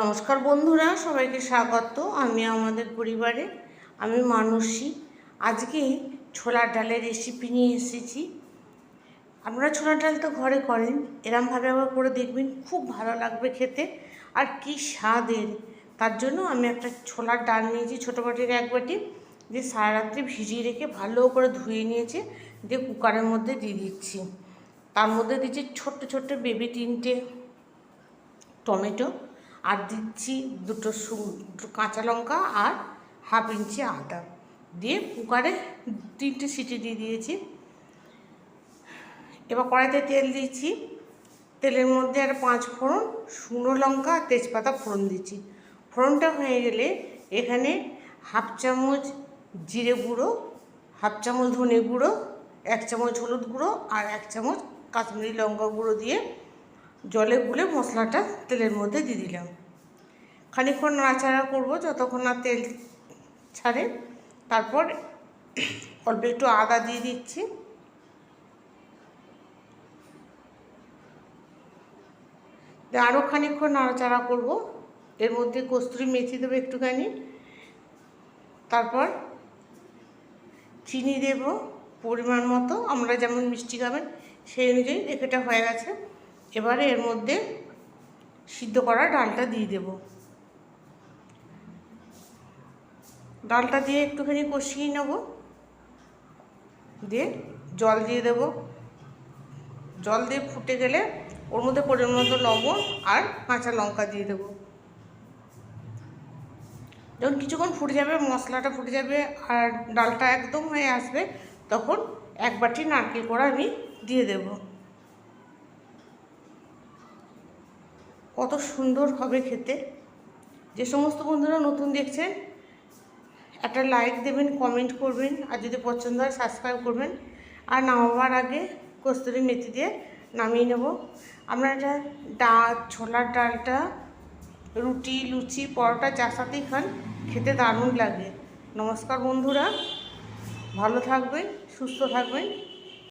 নমস্কার বন্ধুরা, সবাইকে স্বাগত। আমি আমাদের পরিবারে, আমি মানসী। আজকে ছোলার ডালের রেসিপি নিয়ে এসেছি। আপনারা ছোলার ডাল তো ঘরে করেন, এরমভাবে আবার করে দেখবেন, খুব ভালো লাগবে খেতে। আর কি স্বাদের! তার জন্য আমি একটা ছোলার ডাল নিয়েছি ছোটো বাটির এক বাটি, দিয়ে সারা রাত্রি ভিজিয়ে রেখে ভালো করে ধুয়ে নিয়েছে, দিয়ে কুকারের মধ্যে দিয়ে দিচ্ছি। তার মধ্যে দিচ্ছি ছোট্ট ছোট্ট বেবি তিনটে টমেটো আর দিচ্ছি দুটো দুটো কাঁচা লঙ্কা আর হাফ ইঞ্চি আদা। দিয়ে কুকারে তিনটে সিটি দিয়ে দিয়েছি। এবার কড়াইতে তেল দিচ্ছি। তেলের মধ্যে আর পাঁচ ফোড়ন শুকনো লঙ্কা তেজপাতা ফোড়ন দিচ্ছি। ফোড়নটা হয়ে গেলে এখানে হাফ চামচ জিরে গুঁড়ো, হাফ চামচ ধনে গুঁড়ো, এক চামচ হলুদ গুঁড়ো আর এক চামচ কাশ্মীরি লঙ্কা গুঁড়ো দিয়ে জলে গুলে মশলাটা তেলের মধ্যে দিয়ে দিলাম। খানিকক্ষণ নাড়াচাড়া করব, যতক্ষণ না তেল ছাড়ে। তারপর অল্প একটু আদা দিয়ে দিচ্ছি। আরও খানিকক্ষণ নাড়াচাড়া করব। এর মধ্যে কস্তুরি মেথি দেবো একটুখানি। তারপর চিনি দেব পরিমাণ মতো। আমরা যেমন মিষ্টি খাবেন, সেই অনুযায়ী রেখেটা হয়ে গেছে। এবারে এর মধ্যে সিদ্ধ করা ডালটা দিয়ে দেব। ডালটা দিয়ে একটুখানি কষিয়ে নেব। দিয়ে জল দিয়ে দেব। জল দিয়ে ফুটে গেলে ওর মধ্যে পরিমাণ মতো লবণ আর কাঁচা লঙ্কা দিয়ে দেবো। যখন কিছুক্ষণ ফুটে যাবে, মশলাটা ফুটে যাবে আর ডালটা একদম হয়ে আসবে, তখন এক বাটি নারকেল কোড়া আমি দিয়ে দেব। কত সুন্দর হবে খেতে। যে সমস্ত বন্ধুরা নতুন দেখছেন, একটা লাইক দেবেন কমেন্ট করবেন, আর যদি পছন্দ হয় সাবস্ক্রাইব করবেন। আর নামাবার আগে কস্তুরি মেথি দিয়ে নামিয়ে নেব। আমরা এটা ডাল, ছোলার ডালটা, রুটি, লুচি, পরোটা যার সাথেই খান, খেতে দারুণ লাগে। নমস্কার বন্ধুরা, ভালো থাকবেন, সুস্থ থাকবেন।